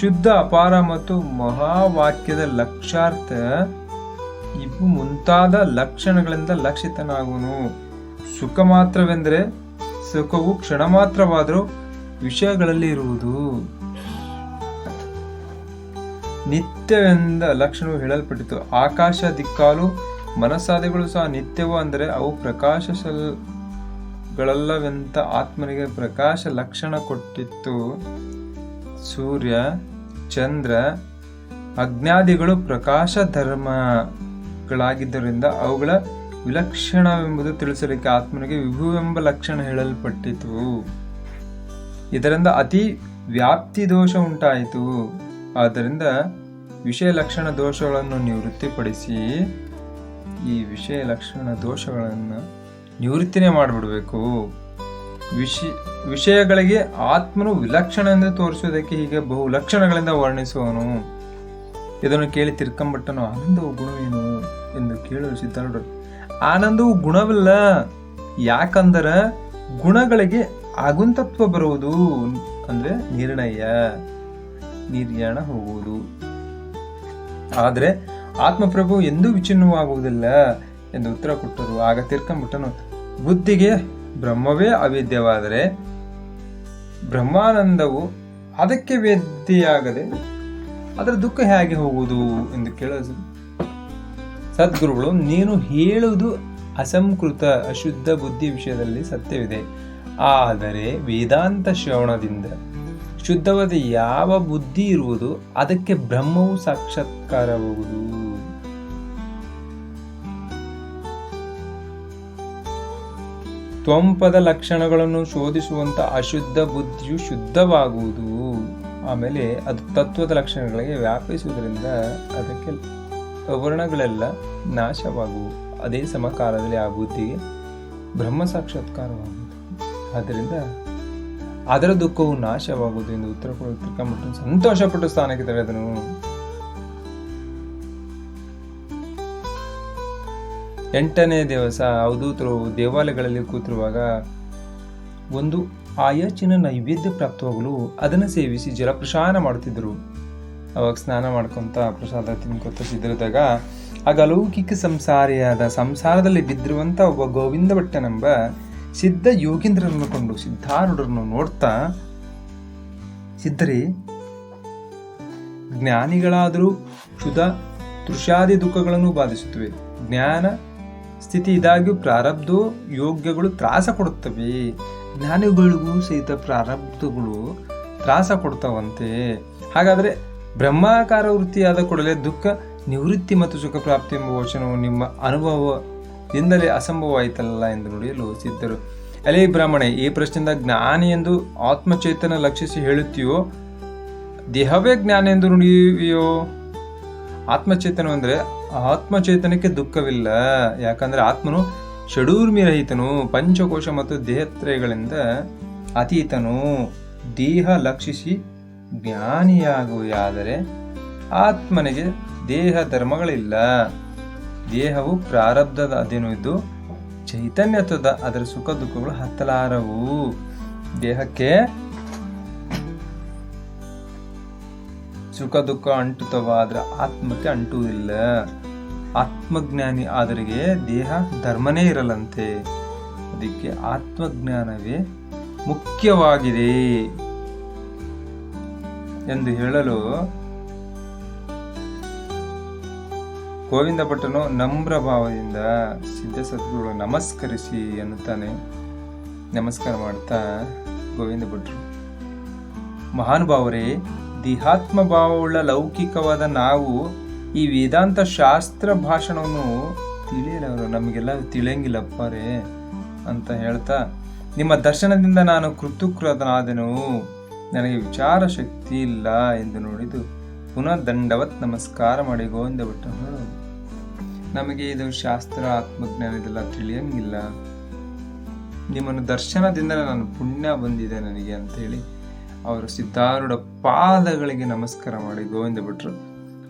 [SPEAKER 1] ಶುದ್ಧ, ಅಪಾರ ಮತ್ತು ಮಹಾವಾಕ್ಯದ ಲಕ್ಷಾರ್ಥ ಇವು ಮುಂತಾದ ಲಕ್ಷಣಗಳಿಂದ ಲಕ್ಷಿತನಾಗುವನು. ಸುಖ ಮಾತ್ರವೆಂದರೆ ಸುಖವು ಕ್ಷಣ ಮಾತ್ರವಾದರೂ ವಿಷಯಗಳಲ್ಲಿ ಇರುವುದು. ನಿತ್ಯವೆಂದ ಲಕ್ಷಣವು ಹೇಳಲ್ಪಟ್ಟಿತು. ಆಕಾಶ ದಿಕ್ಕಾಲು ಮನಸ್ಸಾದಿಗಳು ಸಹ ನಿತ್ಯವು ಅಂದರೆ ಅವು ಪ್ರಕಾಶಗಳಲ್ಲವೆಂತ ಆತ್ಮನಿಗೆ ಪ್ರಕಾಶ ಲಕ್ಷಣ ಕೊಟ್ಟಿತ್ತು. ಸೂರ್ಯ, ಚಂದ್ರ, ಅಜ್ಞಾದಿಗಳು ಪ್ರಕಾಶ ಧರ್ಮಗಳಾಗಿದ್ದರಿಂದ ಅವುಗಳ ವಿಲಕ್ಷಣವೆಂಬುದು ತಿಳಿಸಲಿಕ್ಕೆ ಆತ್ಮನಿಗೆ ವಿಭುವೆಂಬ ಲಕ್ಷಣ ಹೇಳಲ್ಪಟ್ಟಿತು. ಇದರಿಂದ ಅತಿ ವ್ಯಾಪ್ತಿ ದೋಷ ಉಂಟಾಯಿತು. ಆದ್ದರಿಂದ ವಿಷಯ ಲಕ್ಷಣ ದೋಷಗಳನ್ನು ನಿವೃತ್ತಿಪಡಿಸಿ ಈ ವಿಷಯ ಲಕ್ಷಣ ದೋಷಗಳನ್ನು ನಿವೃತ್ತಿನೇ ಮಾಡಿಬಿಡಬೇಕು. ವಿಷಯ ವಿಷಯಗಳಿಗೆ ಆತ್ಮನು ವಿಲಕ್ಷಣ ಎಂದು ತೋರಿಸುವುದಕ್ಕೆ ಹೀಗೆ ಬಹು ಲಕ್ಷಣಗಳಿಂದ ವರ್ಣಿಸುವನು ಇದನ್ನು ಕೇಳಿ ತಿರ್ಕಂಬಟ್ಟನು, ಆನಂದವು ಗುಣವೇನು? ಎಂದು ಕೇಳಲು ಸಿದ್ಧಾರೂಢರು ಆನಂದವು ಗುಣವಿಲ್ಲ. ಯಾಕಂದರ ಗುಣಗಳಿಗೆ ಆಗುಂತತ್ವ ಬರುವುದು ಅಂದ್ರೆ ನಿರ್ಣಯ, ನಿರ್ಯಾಣ ಹೋಗುವುದು. ಆದರೆ ಆತ್ಮಪ್ರಭು ಎಂದೂ ವಿಚಿನ್ನವಾಗುವುದಿಲ್ಲ ಎಂದು ಉತ್ತರ ಕೊಟ್ಟರು. ಆಗ ತಿರ್ಕಂಬಿಟ್ಟನು, ಬುದ್ಧಿಗೆ ಬ್ರಹ್ಮವೇ ಅವೇದ್ಯವಾದರೆ ಬ್ರಹ್ಮಾನಂದವು ಅದಕ್ಕೆ ವೇದ್ಯೆಯಾಗದೆ ಅದರ ದುಃಖ ಹೇಗೆ ಹೋಗುವುದು? ಎಂದು ಕೇಳಲು ಸದ್ಗುರುಗಳು, ನೀನು ಹೇಳುವುದು ಅಸಂಕೃತ, ಅಶುದ್ಧ ಬುದ್ಧಿ ವಿಷಯದಲ್ಲಿ ಸತ್ಯವಿದೆ. ಆದರೆ ವೇದಾಂತ ಶ್ರವಣದಿಂದ ಶುದ್ಧವಾದ ಯಾವ ಬುದ್ಧಿ ಇರುವುದು, ಅದಕ್ಕೆ ಬ್ರಹ್ಮವು ಸಾಕ್ಷಾತ್ಕಾರವಾಗುವುದು. ತ್ವಂಪದ ಲಕ್ಷಣಗಳನ್ನು ಶೋಧಿಸುವಂತ ಅಶುದ್ಧ ಬುದ್ಧಿಯು ಶುದ್ಧವಾಗುವುದು. ಆಮೇಲೆ ಅದು ತತ್ವದ ಲಕ್ಷಣಗಳಿಗೆ ವ್ಯಾಪಿಸುವುದರಿಂದ ಅದಕ್ಕೆ ಅವರ್ಣಗಳೆಲ್ಲ ನಾಶವಾಗುವು. ಅದೇ ಸಮಕಾಲದಲ್ಲಿ ಆ ಬುದ್ಧಿಗೆ ಬ್ರಹ್ಮ ಸಾಕ್ಷಾತ್ಕಾರವಾಗುವುದು. ಆದ್ದರಿಂದ ಅದರ ದುಃಖವು ನಾಶವಾಗುವುದು ಎಂದು ಉತ್ತರ ಕೊಡುತ್ತಿರ್ಕೊಂಡ್ಬಿಟ್ಟು ಸಂತೋಷಪಟ್ಟು ಸ್ಥಾನಕ್ಕೆ ತೆರೆದನು. ಎಂಟನೇ ದಿವಸ ಅವಧೂತರು ದೇವಾಲಯಗಳಲ್ಲಿ ಕೂತಿರುವಾಗ ಒಂದು ಆಯಾಚಿನ ನೈವೇದ್ಯ ಪ್ರಾಪ್ತವಾಗಲು ಅದನ್ನು ಸೇವಿಸಿ ಜಲಪ್ರಶಾನ ಮಾಡುತ್ತಿದ್ದರು. ಅವಾಗ ಸ್ನಾನ ಮಾಡ್ಕೊಂತ ಪ್ರಸಾದ ತಿನ್ಕೊತ ಸಿದ್ಧರದಾಗ ಆಗ ಅಲೌಕಿಕ ಸಂಸಾರಿಯಾದ ಸಂಸಾರದಲ್ಲಿ ಬಿದ್ದಿರುವಂಥ ಒಬ್ಬ ಗೋವಿಂದ ಭಟ್ಟನೆಂಬ ಸಿದ್ಧ ಯೋಗೀಂದ್ರರನ್ನು ಕೊಂಡು ಸಿದ್ಧಾರೂಢರನ್ನು ನೋಡ್ತಾ, ಸಿದ್ಧರಿ, ಜ್ಞಾನಿಗಳಾದರೂ ಕ್ಷುಧ ತೃಷಾದಿ ದುಃಖಗಳನ್ನು ಬಾಧಿಸುತ್ತವೆ. ಜ್ಞಾನ ಸ್ಥಿತಿ ಇದಾಗಿಯೂ ಪ್ರಾರಬ್ಧ ಯೋಗ್ಯಗಳು ತ್ರಾಸ ಕೊಡುತ್ತವೆ. ಜ್ಞಾನಿಗಳಿಗೂ ಸಹಿತ ಪ್ರಾರಬ್ಧಗಳು ತ್ರಾಸ ಕೊಡ್ತಾವಂತೆ. ಹಾಗಾದರೆ ಬ್ರಹ್ಮಾಕಾರ ವೃತ್ತಿಯಾದ ಕೂಡಲೇ ದುಃಖ, ನಿವೃತ್ತಿ ಮತ್ತು ಸುಖ ಪ್ರಾಪ್ತಿ ಎಂಬ ವಚನವು ನಿಮ್ಮ ಅನುಭವದಿಂದಲೇ ಅಸಂಭವವಾಯಿತಲ್ಲ ಎಂದು ನುಡಿಯಲು ಸಿದ್ಧರು. ಅಲೆ ಬ್ರಾಹ್ಮಣೆ, ಈ ಪ್ರಶ್ನೆಯಿಂದ ಜ್ಞಾನಿ ಎಂದು ಆತ್ಮಚೇತನ ಲಕ್ಷಿಸಿ ಹೇಳುತ್ತೀಯೋ? ದೇಹವೇ ಜ್ಞಾನ ಎಂದು ನುಡಿಯುವೆಯೋ? ಆತ್ಮಚೇತನ ಅಂದರೆ ಆತ್ಮಚೇತನಕ್ಕೆ ದುಃಖವಿಲ್ಲ. ಯಾಕಂದರೆ ಆತ್ಮನು ಷಡೂರ್ಮಿರಹಿತನು, ಪಂಚಕೋಶ ಮತ್ತು ದೇಹತ್ರಯಗಳಿಂದ ಅತೀತನು. ದೇಹ ಲಕ್ಷಿಸಿ ಜ್ಞಾನಿಯಾಗುವುದಾದರೆ ಆತ್ಮನಿಗೆ ದೇಹ ಧರ್ಮಗಳಿಲ್ಲ. ದೇಹವು ಪ್ರಾರಬ್ಧದ ಅಧೀನ ಇದ್ದು ಚೈತನ್ಯತ್ವದ ಅದರ ಸುಖ ದುಃಖಗಳು ಹತ್ತಲಾರವು. ದೇಹಕ್ಕೆ ಸುಖ ದುಃಖ ಅಂಟುತ್ತವಾದ್ರೆ ಆತ್ಮಕ್ಕೆ ಅಂಟುವುದಿಲ್ಲ. ಆತ್ಮಜ್ಞಾನಿ ಆದರಿಗೆ ದೇಹ ಧರ್ಮನೇ ಇರಲಂತೆ. ಅದಕ್ಕೆ ಆತ್ಮಜ್ಞಾನವೇ ಮುಖ್ಯವಾಗಿದೆ. ಎಂದು ಹೇಳಲು ಗೋವಿಂದ ಭಟ್ಟನು ನಮ್ರ ಭಾವದಿಂದ ಸಿದ್ಧ ಸದ್ಗುರು ನಮಸ್ಕರಿಸಿ ಎನ್ನುತ್ತಾನೆ. ನಮಸ್ಕಾರ ಮಾಡ್ತಾ ಗೋವಿಂದ ಭಟ್ರು ಮಹಾನುಭಾವರೇ ದೇಹಾತ್ಮ ಭಾವವುಳ್ಳ ಲೌಕಿಕವಾದ ನಾವು ಈ ವೇದಾಂತ ಶಾಸ್ತ್ರ ಭಾಷಣವನ್ನು ತಿಳಿಯಲವರು ನಮಗೆಲ್ಲ ತಿಳಿಯಂಗಿಲ್ಲಪ್ಪ ರೇ ಅಂತ ಹೇಳ್ತಾ, ನಿಮ್ಮ ದರ್ಶನದಿಂದ ನಾನು ಕೃತಕೃತನಾದೆನು. ನನಗೆ ವಿಚಾರ ಶಕ್ತಿ ಇಲ್ಲ ಎಂದು ನೋಡಿದು ಪುನಃ ದಂಡವತ್ ನಮಸ್ಕಾರ ಮಾಡಿ ಗೋವಿಂದ ನಮಗೆ ಇದು ಶಾಸ್ತ್ರ, ಆತ್ಮಜ್ಞಾನ ಇದೆಲ್ಲ ತಿಳಿಯಂಗಿಲ್ಲ. ನಿಮ್ಮನ್ನು ದರ್ಶನದಿಂದ ನಾನು ಪುಣ್ಯ ಬಂದಿದೆ ನನಗೆ ಅಂತೇಳಿ ಅವರು ಸಿದ್ಧಾರೂಢ ಪಾದಗಳಿಗೆ ನಮಸ್ಕಾರ ಮಾಡಿ ಗೋವಿಂದ ಭಟ್ರು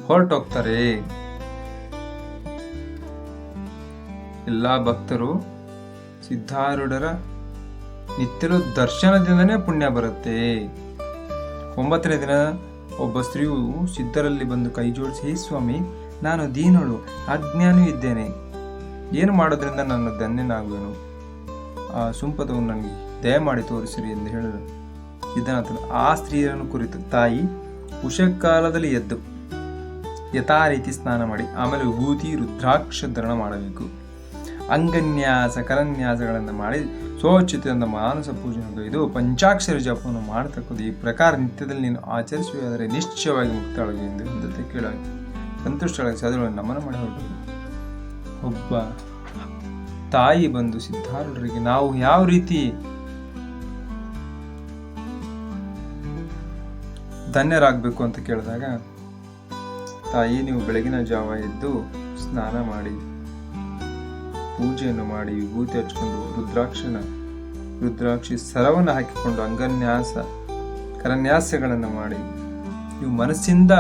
[SPEAKER 1] ಹೊರಟೋಗ್ತಾರೆ ಎಲ್ಲ ಭಕ್ತರು ಸಿದ್ಧಾರೂಢರ ನಿತ್ಯರು ದರ್ಶನದಿಂದನೇ ಪುಣ್ಯ ಬರುತ್ತೆ. ಒಂಬತ್ತನೇ ದಿನ ಒಬ್ಬ ಸ್ತ್ರೀಯು ಸಿದ್ಧರಲ್ಲಿ ಬಂದು ಕೈ ಜೋಡಿಸಿ, "ಹೇ ಸ್ವಾಮಿ, ನಾನು ದೀನಳು, ಅಜ್ಞಾನೂ ಇದ್ದೇನೆ. ಏನು ಮಾಡೋದ್ರಿಂದ ನಾನು ಧನ್ಯನಾಗುವೆನು? ಆ ಸುಂಪದವನ್ನು ನನಗೆ ದಯಮಾಡಿ ತೋರಿಸಿರಿ ಎಂದು ಹೇಳಿದರು ಸಿದ್ಧನಾಥನು, ಆ ಸ್ತ್ರೀಯರನ್ನು ಕುರಿತು ತಾಯಿ ಉಷಕಾಲದಲ್ಲಿ ಎದ್ದು ಯಥಾ ರೀತಿ ಸ್ನಾನ ಮಾಡಿ, ಆಮೇಲೆ ವಿಭೂತಿ, ರುದ್ರಾಕ್ಷ ಧರಣ ಮಾಡಬೇಕು. ಅಂಗನ್ಯಾಸ, ಕರನ್ಯಾಸಗಳನ್ನು ಮಾಡಿ ಸ್ವಚ್ಛತೆಯಿಂದ ಮಾನಸ ಪೂಜೆ ಇದು ಪಂಚಾಕ್ಷರ ಜಪವನ್ನು ಮಾಡತಕ್ಕದ್ದು ಈ ಪ್ರಕಾರ ನಿತ್ಯದಲ್ಲಿ ನೀನು ಆಚರಿಸುವುದಾದರೆ ನಿಶ್ಚಯವಾಗಿ ಮುಕ್ತಾಳಗಿ ಎಂದು ಹಿಂದತೆ ಕೇಳಾಗಿ ಸಂತುಷ್ಟಳಾಗಿ ಸಾಧುಗಳನ್ನು ನಮನ ಮಾಡಿ ಹೊರಟರು. ಒಬ್ಬ ತಾಯಿ ಬಂದು ಸಿದ್ಧಾರೂಢರಿಗೆ ನಾವು ಯಾವ ರೀತಿ ಧನ್ಯರಾಗಬೇಕು ಅಂತ ಕೇಳಿದಾಗ, ತಾಯಿ ನೀವು ಬೆಳಗಿನ ಜಾವ ಎದ್ದು ಸ್ನಾನ ಮಾಡಿ ಪೂಜೆಯನ್ನು ಮಾಡಿ ವಿಭೂತಿ ಹಚ್ಕೊಂಡು ರುದ್ರಾಕ್ಷನ, ರುದ್ರಾಕ್ಷಿ ಸರವನ್ನು ಹಾಕಿಕೊಂಡು ಅಂಗನ್ಯಾಸ, ಕರನ್ಯಾಸಗಳನ್ನು ಮಾಡಿ. ನೀವು ಮನಸ್ಸಿಂದ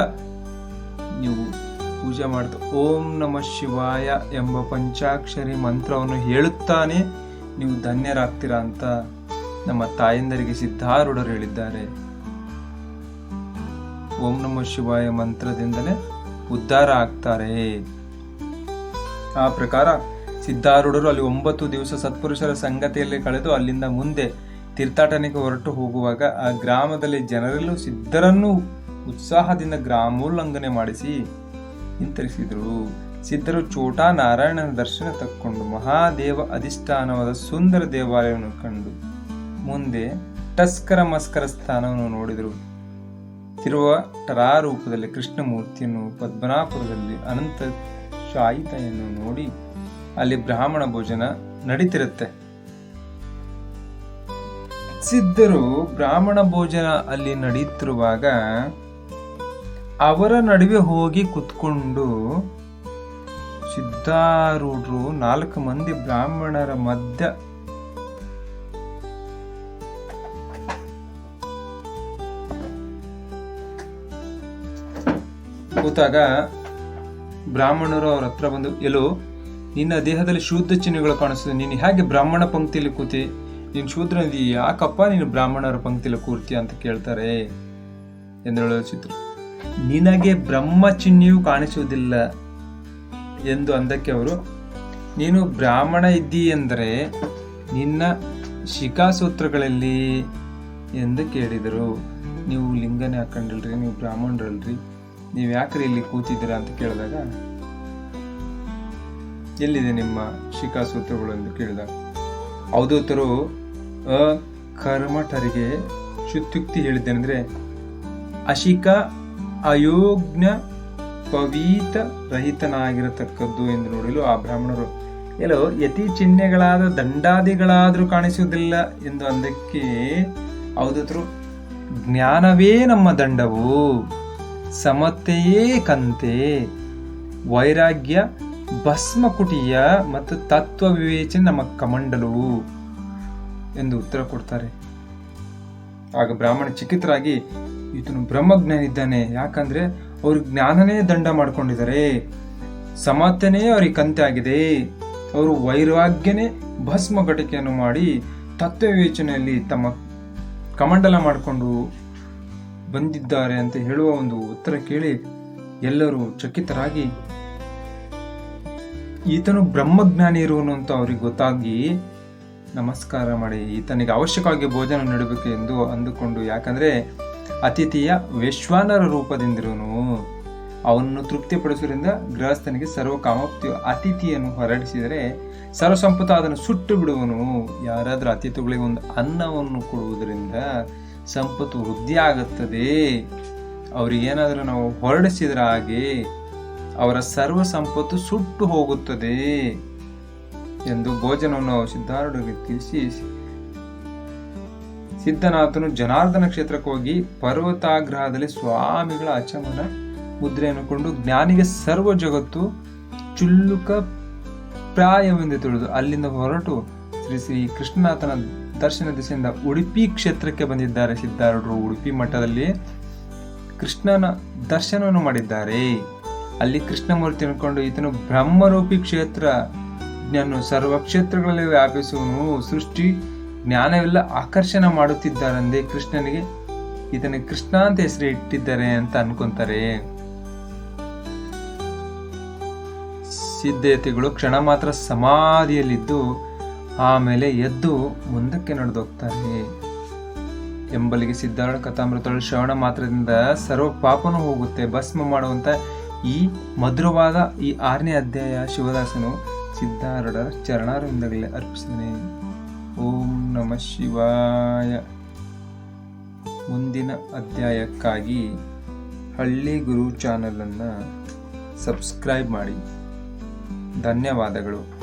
[SPEAKER 1] ನೀವು ಪೂಜೆ ಮಾಡ್ತಾ ಓಂ ನಮ ಶಿವಾಯ ಎಂಬ ಪಂಚಾಕ್ಷರಿ ಮಂತ್ರವನ್ನು ಹೇಳುತ್ತಾನೆ. ನೀವು ಧನ್ಯರಾಗ್ತೀರಾ ಅಂತ ನಮ್ಮ ತಾಯಂದರಿಗೆ ಸಿದ್ಧಾರೂಢರು ಹೇಳಿದ್ದಾರೆ. ಓಂ ನಮ ಶಿವಾಯ ಮಂತ್ರದಿಂದಲೇ ಉದ್ಧಾರ ಆಗ್ತಾರೆ. ಆ ಪ್ರಕಾರ ಸಿದ್ಧಾರೂಢರು ಅಲ್ಲಿ ಒಂಬತ್ತು ದಿವಸ ಸತ್ಪುರುಷರ ಸಂಗತಿಯಲ್ಲಿ ಕಳೆದು ಅಲ್ಲಿಂದ ಮುಂದೆ ತೀರ್ಥಾಟನೆಗೆ ಹೊರಟು ಹೋಗುವಾಗ ಆ ಗ್ರಾಮದಲ್ಲಿ ಜನರಲ್ಲೂ ಸಿದ್ಧರನ್ನು ಉತ್ಸಾಹದಿಂದ ಗ್ರಾಮೋಲ್ಲಂಘನೆ ಮಾಡಿಸಿ ಹಿಂತರಿಸಿದರು ಸಿದ್ಧರು ಚೋಟಾ ನಾರಾಯಣನ ದರ್ಶನ ತಕ್ಕೊಂಡು ಮಹಾದೇವ ಅಧಿಷ್ಠಾನವಾದ ಸುಂದರ ದೇವಾಲಯವನ್ನು ಕಂಡು ಮುಂದೆ ಟಸ್ಕರ ಮಸ್ಕರ ಸ್ಥಾನವನ್ನು ನೋಡಿದರು. ತಿರುವ ಟರಾರೂಪದಲ್ಲಿ ಕೃಷ್ಣಮೂರ್ತಿಯನ್ನು ಪದ್ಮನಾಪುರದಲ್ಲಿ ಅನಂತ ಶಾಯಿತೆಯನ್ನು ನೋಡಿ ಅಲ್ಲಿ ಬ್ರಾಹ್ಮಣ ಭೋಜನ ನಡೀತಿರುತ್ತೆ. ಸಿದ್ಧರು ಬ್ರಾಹ್ಮಣ ಭೋಜನ ಅಲ್ಲಿ ನಡೀತಿರುವಾಗ ಅವರ ನಡುವೆ ಹೋಗಿ ಕುತ್ಕೊಂಡು ಸಿದ್ಧಾರೂಢರು ನಾಲ್ಕು ಮಂದಿ ಬ್ರಾಹ್ಮಣರ ಮಧ್ಯ ಕೂತಾಗ ಬ್ರಾಹ್ಮಣರು ಅವ್ರ ಹತ್ರ ಬಂದು, ಎಲ್ಲೋ ನಿನ್ನ ದೇಹದಲ್ಲಿ ಶೂದ್ರ ಚಿಹ್ನೆಗಳು ಕಾಣಿಸ್ತದೆ. ನೀನು ಹೇಗೆ ಬ್ರಾಹ್ಮಣ ಪಂಕ್ತಿಯಲ್ಲಿ ಕೂತಿ? ನೀನು ಶೂದ್ರ ಯಾಕಪ್ಪ ನೀನು ಬ್ರಾಹ್ಮಣರ ಪಂಕ್ತಿಯಲ್ಲಿ ಕೂರ್ತಿ ಅಂತ ಕೇಳ್ತಾರೆ ಎಂದು ಚಿತ್ರ. ನಿನಗೆ ಬ್ರಹ್ಮ ಚಿಹ್ನೆಯು ಕಾಣಿಸುವುದಿಲ್ಲ ಎಂದು ಅಂದಕ್ಕೆ ಅವರು, ನೀನು ಬ್ರಾಹ್ಮಣ ಇದ್ದೀ ಎಂದರೆ ನಿನ್ನ ಶಿಖಾಸೂತ್ರಗಳಲ್ಲಿ ಎಂದು ಕೇಳಿದರು. ನೀವು ಲಿಂಗನೇ ಹಾಕೊಂಡಿಲ್ರಿ, ನೀವು ಬ್ರಾಹ್ಮಣರಲ್ರಿ, ನೀವು ಯಾಕ್ರಿ ಇಲ್ಲಿ ಕೂತಿದ್ದೀರಾ ಅಂತ ಕೇಳಿದಾಗ ಎಲ್ಲಿದೆ ನಿಮ್ಮ ಶಿಖಾಸೂತ್ರಗಳು ಎಂದು ಕೇಳಿದ. ಅವಧೂತರು ಕರ್ಮಠರಿಗೆ ಶುತ್ಯುಕ್ತಿ ಹೇಳಿದ್ದೇನೆಂದ್ರೆ ಅಶಿಕ ಅಯೋಗ್ನ ಪವೀತ ರಹಿತನಾಗಿರತಕ್ಕದ್ದು ಎಂದು ನೋಡಲು ಆ ಬ್ರಾಹ್ಮಣರು, ಎಲ್ಲೋ ಯತಿ ಚಿಹ್ನೆಗಳಾದ ದಂಡಾದಿಗಳಾದರೂ ಕಾಣಿಸುವುದಿಲ್ಲ ಎಂದು ಅಂದಕ್ಕೆ ಅವಧೂತರು ಜ್ಞಾನವೇ ನಮ್ಮ ದಂಡವು, ಸಮತೆಯೇ ಕಂತೆ, ವೈರಾಗ್ಯ ಭಸ್ಮಕುಟಿಯ ಮತ್ತು ತತ್ವ ವಿವೇಚನೆ ನಮ್ಮ ಕಮಂಡಲವು ಎಂದು ಉತ್ತರ ಕೊಡ್ತಾರೆ. ಆಗ ಬ್ರಾಹ್ಮಣ ಚಿಕಿತರಾಗಿ ಈತನು ಬ್ರಹ್ಮಜ್ಞಾನ ಇದ್ದಾನೆ ಯಾಕಂದ್ರೆ ಅವ್ರ ಜ್ಞಾನನೇ ದಂಡ ಮಾಡ್ಕೊಂಡಿದ್ದಾರೆ. ಸಮಾತನೇ ಅವ್ರಿಗೆ ಕಂತೆ ಆಗಿದೆ ಅವರು ವೈರಾಗ್ಯನೇ ಭಸ್ಮ ಘಟಿಕೆಯನ್ನು ಮಾಡಿ ತತ್ವ ವಿವೇಚನೆಯಲ್ಲಿ ತಮ್ಮ ಕಮಂಡಲ ಮಾಡಿಕೊಂಡು ಬಂದಿದ್ದಾರೆ ಅಂತ ಹೇಳುವ ಒಂದು ಉತ್ತರ ಕೇಳಿ ಎಲ್ಲರೂ ಚಕಿತರಾಗಿ ಈತನು ಬ್ರಹ್ಮಜ್ಞಾನಿ ಇರುವನು ಅಂತ ಅವ್ರಿಗೆ ಗೊತ್ತಾಗಿ ನಮಸ್ಕಾರ ಮಾಡಿ, ಈತನಿಗೆ ಅವಶ್ಯಕವಾಗಿ ಭೋಜನ ನೀಡಬೇಕು ಎಂದು ಅಂದುಕೊಂಡು, ಯಾಕಂದ್ರೆ ಅತಿಥಿಯ ವೈಶ್ವಾನರ ರೂಪದಿಂದಿರುವನು. ಅವನನ್ನು ತೃಪ್ತಿಪಡಿಸುವುದರಿಂದ ಗೃಹಸ್ಥನಿಗೆ ಸರ್ವ ಕಾಮೋಕ್ತಿ ಅತಿಥಿಯನ್ನು ಹೊರಡಿಸಿದರೆ ಸರ್ವ ಸಂಪತ್ತು ಅದನ್ನು ಸುಟ್ಟು ಬಿಡುವನು. ಯಾರಾದರೂ ಅತಿಥಿಗಳಿಗೆ ಒಂದು ಅನ್ನವನ್ನು ಕೊಡುವುದರಿಂದ ಸಂಪತ್ತು ವೃದ್ಧಿ ಆಗುತ್ತದೆ ಅವರಿಗೇನಾದರೂ ನಾವು ಹೊರಡಿಸಿದ್ರ ಹಾಗೆ ಅವರ ಸರ್ವ ಸಂಪತ್ತು ಸುಟ್ಟು ಹೋಗುತ್ತದೆ ಎಂದು ಭೋಜನವನ್ನು ಸಿದ್ಧಾರೂಢರಿಗೆ ತಿಳಿಸಿ ಸಿದ್ಧನಾಥನು ಜನಾರ್ದನ ಕ್ಷೇತ್ರಕ್ಕೆ ಹೋಗಿ ಪರ್ವತಾಗ್ರಹದಲ್ಲಿ ಸ್ವಾಮಿಗಳ ಅಚಮನ ಮುದ್ರೆಯನ್ನು ಕೊಂಡು ಜ್ಞಾನಿಗೆ ಸರ್ವ ಜಗತ್ತು ಚುಲ್ಲುಕ ಪ್ರಾಯವೆಂದು ತಿಳಿದು ಅಲ್ಲಿಂದ ಹೊರಟು ಶ್ರೀ ಶ್ರೀ ಕೃಷ್ಣನಾಥನ ದರ್ಶನ ದಿಸೆಯಿಂದ ಉಡುಪಿ ಕ್ಷೇತ್ರಕ್ಕೆ ಬಂದಿದ್ದಾರೆ ಸಿದ್ಧಾರೂಢರು. ಉಡುಪಿ ಮಠದಲ್ಲಿ ಕೃಷ್ಣನ ದರ್ಶನವನ್ನು ಮಾಡಿದ್ದಾರೆ. ಅಲ್ಲಿ ಕೃಷ್ಣಮೂರ್ತಿ ಅನ್ಕೊಂಡು ಈತನು ಬ್ರಹ್ಮರೂಪಿ ಕ್ಷೇತ್ರ ಜ್ಞಾನ ಸರ್ವ ಕ್ಷೇತ್ರಗಳಲ್ಲಿ ವ್ಯಾಪಿಸುವನು ಸೃಷ್ಟಿ ಜ್ಞಾನವೆಲ್ಲ ಆಕರ್ಷಣೆ ಮಾಡುತ್ತಿದ್ದಾರೆಂದೇ ಕೃಷ್ಣನಿಗೆ ಈತನ ಕೃಷ್ಣ ಅಂತ ಹೆಸರು ಇಟ್ಟಿದ್ದಾರೆ ಅಂತ ಅನ್ಕೊಂತಾರೆ. ಸಿದ್ಧತೆಗಳು ಕ್ಷಣ ಮಾತ್ರ ಸಮಾಧಿಯಲ್ಲಿದ್ದು ಆಮೇಲೆ ಎದ್ದು ಮುಂದಕ್ಕೆ ನಡೆದೋಗ್ತಾರೆ. ಎಂಬಲಿಗೆ ಸಿದ್ಧಾರಣ ಕಥಾಮೃತಗಳು ಶ್ರವಣ ಮಾತ್ರದಿಂದ ಸರ್ವ ಪಾಪನೂ ಹೋಗುತ್ತೆ, ಭಸ್ಮ ಮಾಡುವಂತ ಈ ಮಧುರವಾದ ಈ ಆರನೇ ಅಧ್ಯಾಯ ಶಿವದಾಸನು ಸಿದ್ಧಾರೂಢರ ಚರಣಾರವಿಂದಗಳಲ್ಲಿ ಅರ್ಪಿಸಿದನೆ. ಓಂ ನಮ ಶಿವಾಯ. ಮುಂದಿನ ಅಧ್ಯಾಯಕ್ಕಾಗಿ ಹಳ್ಳಿ ಗುರು ಚಾನಲನ್ನು ಸಬ್ಸ್ಕ್ರೈಬ್ ಮಾಡಿ. ಧನ್ಯವಾದಗಳು.